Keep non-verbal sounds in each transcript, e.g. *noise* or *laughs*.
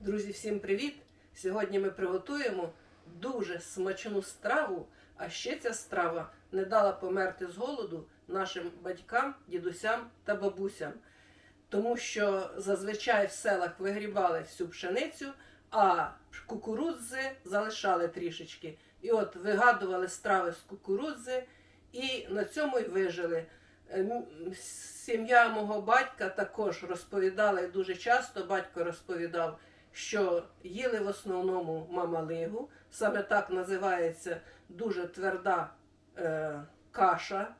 Друзі, всім привіт! Сьогодні ми приготуємо дуже смачну страву, а ще ця страва не дала померти з голоду нашим батькам, дідусям та бабусям. Тому що зазвичай в селах вигрібали всю пшеницю, а кукурудзи залишали трішечки. І от вигадували страви з кукурудзи, і на цьому й вижили. Е, Сім'я мого батька також розповідала і дуже часто батько розповідав, що їли в основному мамалигу. Саме так називається дуже тверда е, каша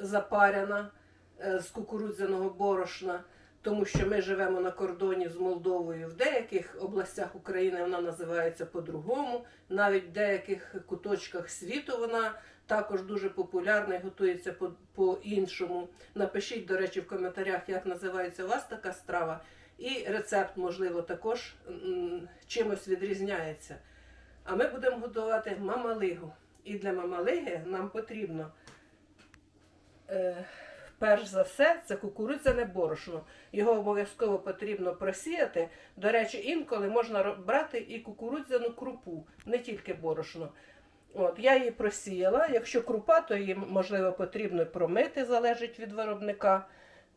запаряна е, з кукурудзяного борошна. Тому що ми живемо на кордоні з Молдовою. В деяких областях України вона називається по-другому. Навіть в деяких куточках світу вона також дуже популярна і готується по- по-іншому. Напишіть, до речі, в коментарях, як називається у вас така страва. І рецепт, можливо, також чимось відрізняється. А ми будемо готувати мамалигу. І для мамалиги нам потрібно. Е, Перш за все, це кукурудзяне борошно. Його обов'язково потрібно просіяти. До речі, інколи можна брати і кукурудзяну крупу, не тільки борошно. От, я її просіяла. Якщо крупа, то її можливо потрібно промити, залежить від виробника.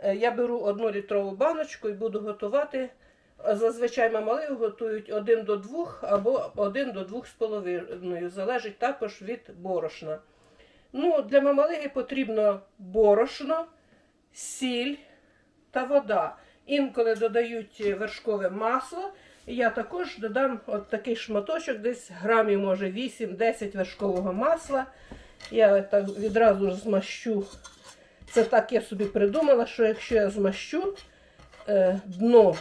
Е, Я беру одну літрову баночку і буду готувати. Зазвичай мамалигу готують 1 до 2 або 1 до 2,5, залежить також від борошна. Ну, для мамалиги потрібно борошно, сіль та вода. Інколи додають вершкове масло. Я також додам от такий шматочок, десь грамів, може 8-10 вершкового масла. Я так відразу змащу. Це так я собі придумала, що якщо я змащу е, дно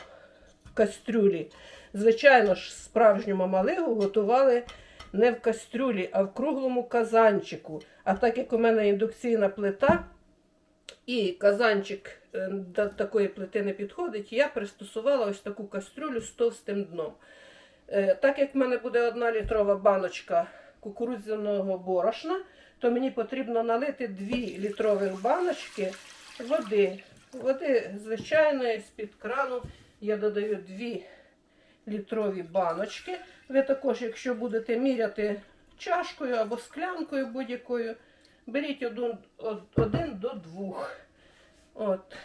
кастрюлі, звичайно ж, справжню мамалигу готували не в кастрюлі, а в круглому казанчику. А так як у мене індукційна плита і казанчик е, до такої плити не підходить, я пристосувала ось таку кастрюлю з товстим дном. Е, Так як в мене буде одна літрова баночка кукурудзяного борошна, то мені потрібно налити 2 літрових баночки води. Води звичайної з-під крану я додаю 2 літрові баночки. Ви також, якщо будете міряти чашкою або склянкою будь-якою, беріть один, один до двох. От.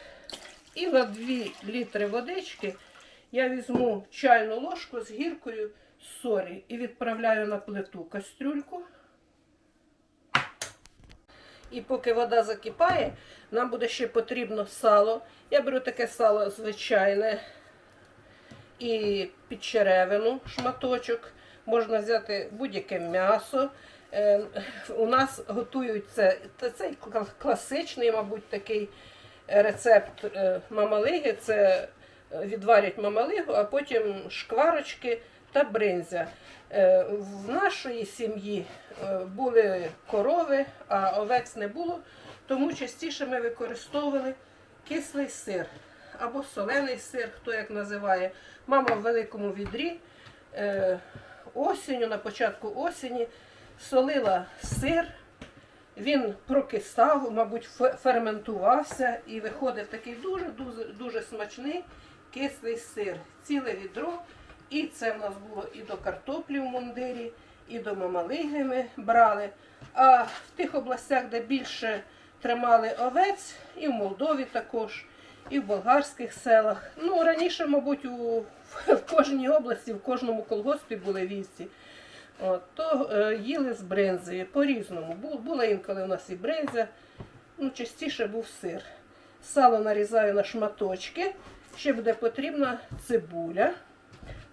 І на 2 літри водички я візьму чайну ложку з гіркою солі і відправляю на плиту кастрюльку. І поки вода закипає, нам буде ще потрібно сало. Я беру таке сало звичайне і підчеревину шматочок. Можна взяти будь-яке м'ясо. Е, У нас готують це, цей класичний, мабуть, такий рецепт е, мамалиги. Це відварять мамалигу, а потім шкварочки та бринзя. Е, В нашої сім'ї е, були корови, а овець не було, тому частіше ми використовували кислий сир або солений сир, хто як називає. Мама в великому відрі е, осінню, на початку осені солила сир. Він прокисав, мабуть, ферментувався і виходив такий дуже дуже дуже смачний кислий сир. Ціле відро. І це в нас було і до картоплі в мундирі, і до мамалиги ми брали. А в тих областях, де більше тримали овець, і в Молдові також, і в болгарських селах. Ну, раніше, мабуть, у, в кожній області, в кожному колгоспі були вівці. От, то е, їли з бринзою по-різному. Була інколи у нас і бринза, ну, частіше був сир. Сало нарізаю на шматочки. Ще буде потрібна цибуля.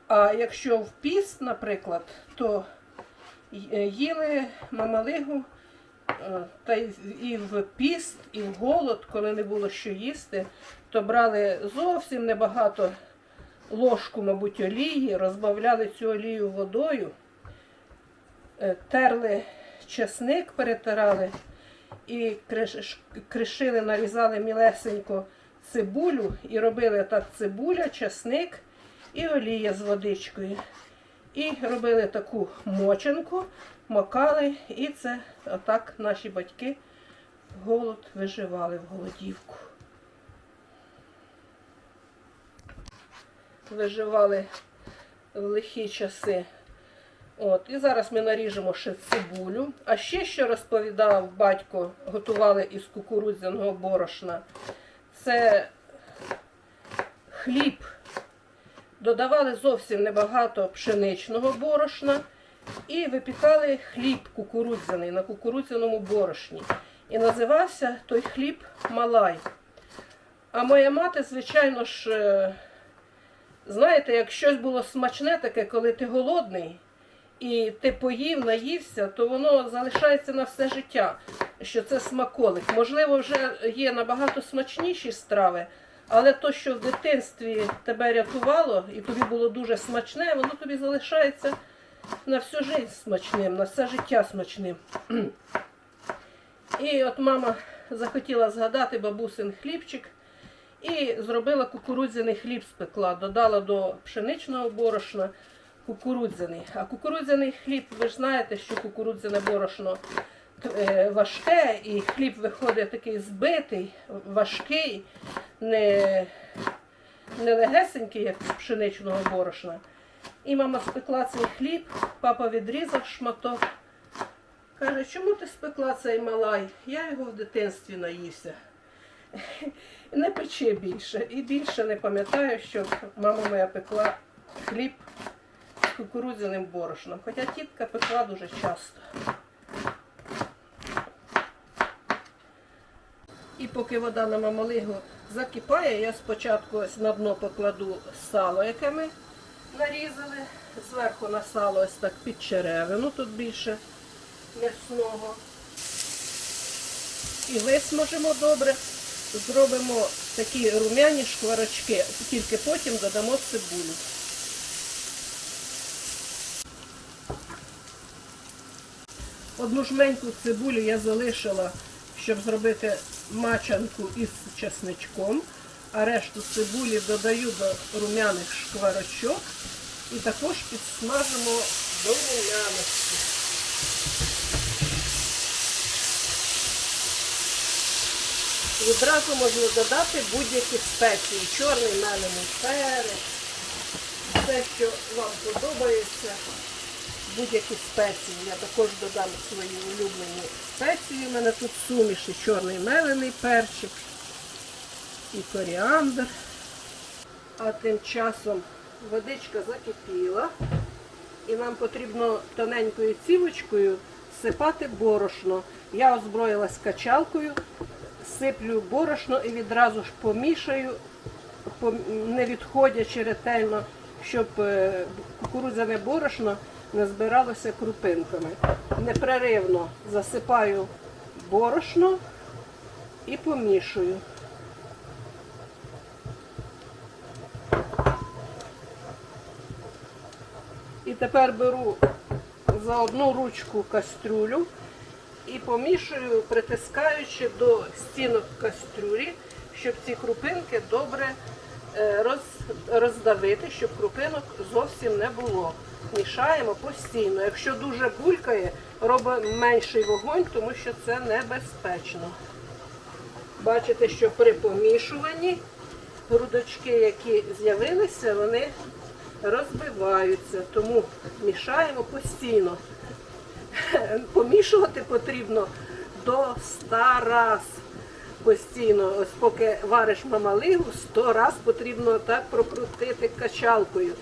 А якщо в піст, наприклад, то е, їли мамалигу е, та і в піст, і в голод, коли не було що їсти, то брали зовсім небагато ложку, мабуть, олії, розбавляли цю олію водою, е, терли чесник, перетирали і криш- кришили, нарізали мілесенько цибулю і робили так цибуля, чесник і олія з водичкою. І робили таку мочанку, макали, і це отак наші батьки голод виживали в голодівку. Виживали в лихі часи. От, і зараз ми наріжемо ще цибулю. А ще що розповідав батько, готували із кукурудзяного борошна. Це хліб. Додавали зовсім небагато пшеничного борошна і випікали хліб кукурудзяний на кукурудзяному борошні. І називався той хліб малай. А моя мати, звичайно ж, е, знаєте, як щось було смачне таке, коли ти голодний і ти поїв, наївся, то воно залишається на все життя, що це смаколик. Можливо, вже є набагато смачніші страви, але то, що в дитинстві тебе рятувало і тобі було дуже смачне, воно тобі залишається на всю життя смачним, на все життя смачним. І от мама захотіла згадати бабусин хлібчик і зробила кукурудзяний хліб спекла, додала до пшеничного борошна кукурудзяний. А кукурудзяний хліб, ви ж знаєте, що кукурудзяне борошно е, важке, і хліб виходить такий збитий, важкий, не, не легесенький, як з пшеничного борошна. І мама спекла цей хліб, папа відрізав шматок. Каже, чому ти спекла цей малай? Я його в дитинстві наївся. *laughs* Не печи більше. І більше не пам'ятаю, що мама моя пекла хліб кукурудзяним борошном. Хоча тітка пекла дуже часто. І поки вода на мамалигу закипає, я спочатку ось на дно покладу сало, яке ми нарізали. Зверху на сало ось так під черевину, тут більше м'ясного. І висмажимо добре. Зробимо такі рум'яні шкварочки, тільки потім додамо цибулю. Одну жменьку цибулі я залишила, щоб зробити мачанку із чесничком, а решту цибулі додаю до рум'яних шкварочок і також підсмажимо до рум'яності. Відразу можна додати будь-які спеції. Чорний мелений перець, все, що вам подобається, будь-які спеції. Я також додам свої улюблені спеції. У мене тут суміші чорний мелений перчик і коріандр. А тим часом водичка закипіла. І нам потрібно тоненькою цівочкою сипати борошно. Я озброїлась качалкою, сиплю борошно і відразу ж помішаю, не відходячи ретельно, щоб е, кукурудзяне борошно не збиралося крупинками. Непреривно засипаю борошно і помішую. І тепер беру за одну ручку кастрюлю і помішую, притискаючи до стінок кастрюлі, щоб ці крупинки добре е, роз, роздавити, щоб крупинок зовсім не було. Мішаємо постійно. Якщо дуже булькає, робимо менший вогонь, тому що це небезпечно. Бачите, що при помішуванні грудочки, які з'явилися, вони розбиваються, тому мішаємо постійно. Помішувати потрібно до 100 раз постійно. Ось поки вариш мамалигу, 100 раз потрібно так прокрутити качалкою.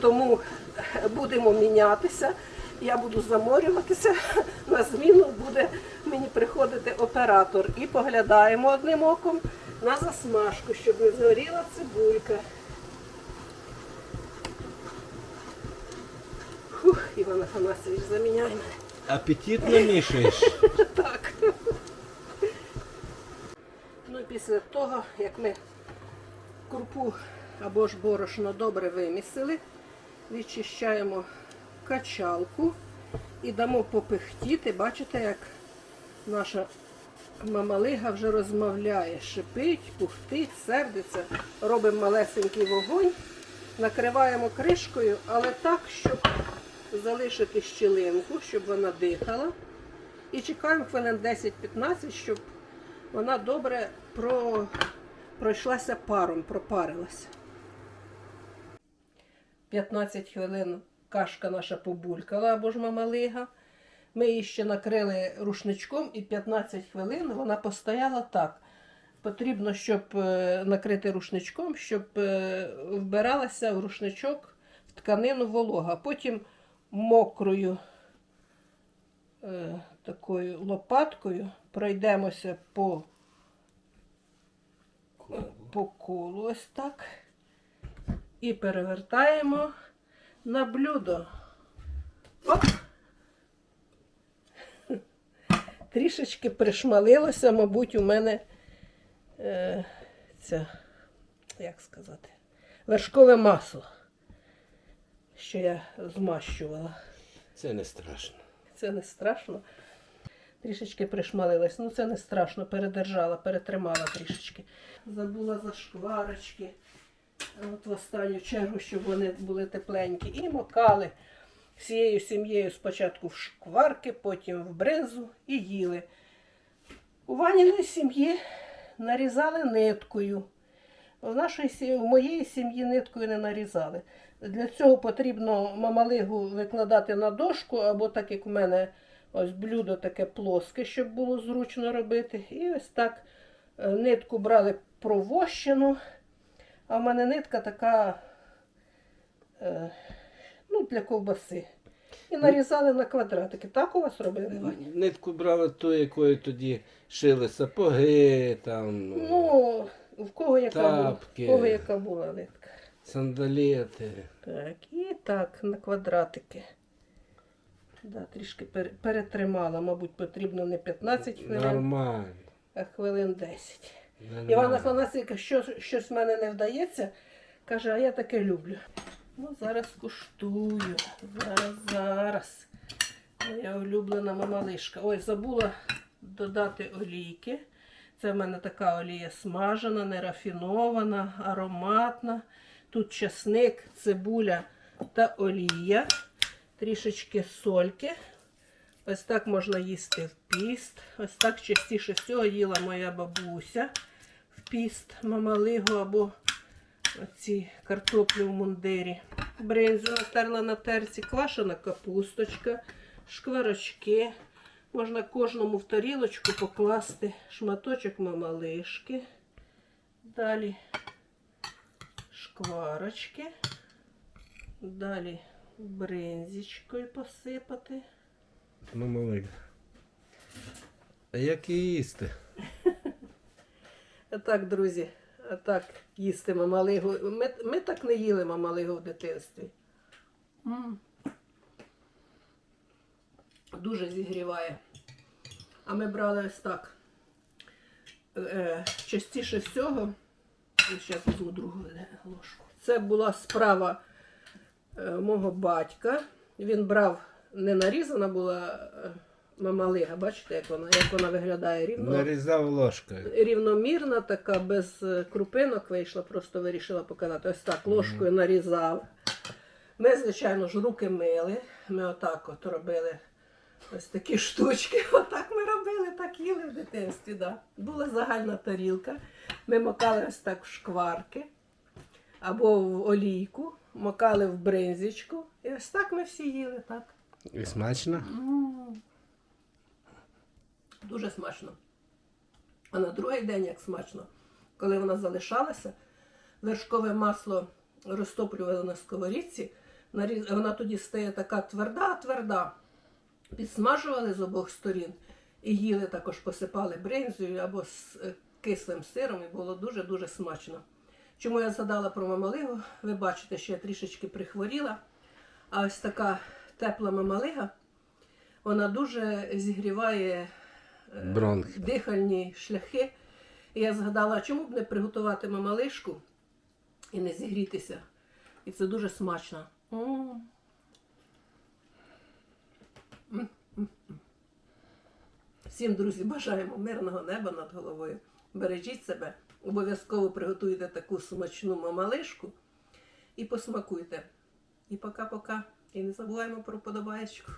Тому будемо мінятися. Я буду заморюватися, на зміну буде мені приходити оператор. І поглядаємо одним оком на засмажку, щоб не згоріла цибулька. Фух, Іван Афанасьович, заміняй мене. Апетитно мішаєш. *laughs* Так. Ну і після того, як ми крупу або ж борошно добре вимісили, відчищаємо качалку і дамо попихтіти. Бачите, як наша мамалига вже розмовляє, шипить, пухтить, сердиться. Робимо малесенький вогонь, накриваємо кришкою, але так, щоб залишити щілинку, щоб вона дихала. І чекаємо хвилин 10-15, щоб вона добре про... пройшлася паром, пропарилася. 15 хвилин кашка наша побулькала або ж мамалига. Ми її ще накрили рушничком і 15 хвилин вона постояла так. Потрібно, щоб е, накрити рушничком, щоб е, вбиралася в рушничок в тканину волога. Потім мокрою е, такою лопаткою пройдемося по, по колу ось так. І перевертаємо на блюдо. Оп! Трішечки пришмалилося, мабуть, у мене е, ця, як сказати, вершкове масло, що я змащувала. Це не страшно. Це не страшно. Трішечки пришмалилась. Ну це не страшно, передержала, перетримала трішечки. Забула за шкварочки. От в останню чергу, щоб вони були тепленькі. І макали всією сім'єю спочатку в шкварки, потім в бринзу і їли. У Ваніної сім'ї нарізали ниткою. В нашої в моєї сім'ї ниткою не нарізали. Для цього потрібно мамалигу викладати на дошку, або так як у мене ось блюдо таке плоске, щоб було зручно робити. І ось так е, нитку брали провощену, а в мене нитка така е, ну, для ковбаси. І нарізали на квадратики. Так у вас робили, Ваня? Нитку брали ту, якою тоді шили сапоги, там, Ну, в кого яка була? Тапки. В кого яка була нитка. сандалети. Так, і так, на квадратики. Да, трішки пере- перетримала, мабуть, потрібно не 15 хвилин, Нормально. а хвилин 10. Івана Фанасика, що, щось в мене не вдається, каже, а я таке люблю. Ну, зараз куштую. Зараз, зараз. Моя улюблена мамалишка. Ой, забула додати олійки. Це в мене така олія смажена, нерафінована, ароматна. Тут часник, цибуля та олія. Трішечки сольки. Ось так можна їсти в піст. Ось так частіше всього їла моя бабуся піст, мамалигу або ці картоплю в мундирі. Бринзу натерла на терці, квашена капусточка, шкварочки. Можна кожному в тарілочку покласти шматочок мамалишки. Далі шкварочки. Далі бринзічкою посипати. Ну, малик. А як її їсти? Так, друзі, так їсти мамалигу. Ми, ми так не їли мамалигу в дитинстві. Дуже зігріває. А ми брали ось так. Е, частіше всього, зараз візьму другу ложку. Це була справа е, мого батька. Він брав, не нарізана була е, мамалига, бачите, як вона, як вона виглядає рівно Нарізав ложкою. рівномірна, така без е, крупинок вийшла, просто вирішила показати. Ось так ложкою нарізав. Ми, звичайно ж, руки мили. Ми отак от робили ось такі штучки. *laughs* Отак ми робили, так їли в дитинстві. Да. Була загальна тарілка. Ми макали ось так в шкварки або в олійку, макали в бринзічку. І ось так ми всі їли. так. І смачно? М. Дуже смачно. А на другий день як смачно, коли вона залишалася, вершкове масло розтоплювали на сковорідці, вона тоді стає така тверда, тверда. Підсмажували з обох сторін і їли також посипали бринзою або з е, кислим сиром, і було дуже-дуже смачно. Чому я згадала про мамалигу? Ви бачите, що я трішечки прихворіла. А ось така тепла мамалига, вона дуже зігріває е, Бронхи. дихальні шляхи. І я згадала, чому б не приготувати мамалишку і не зігрітися. І це дуже смачно. Всім, друзі, бажаємо мирного неба над головою. Бережіть себе, обов'язково приготуйте таку смачну мамалишку і посмакуйте. І пока-пока. І не забуваємо про подобаєчку.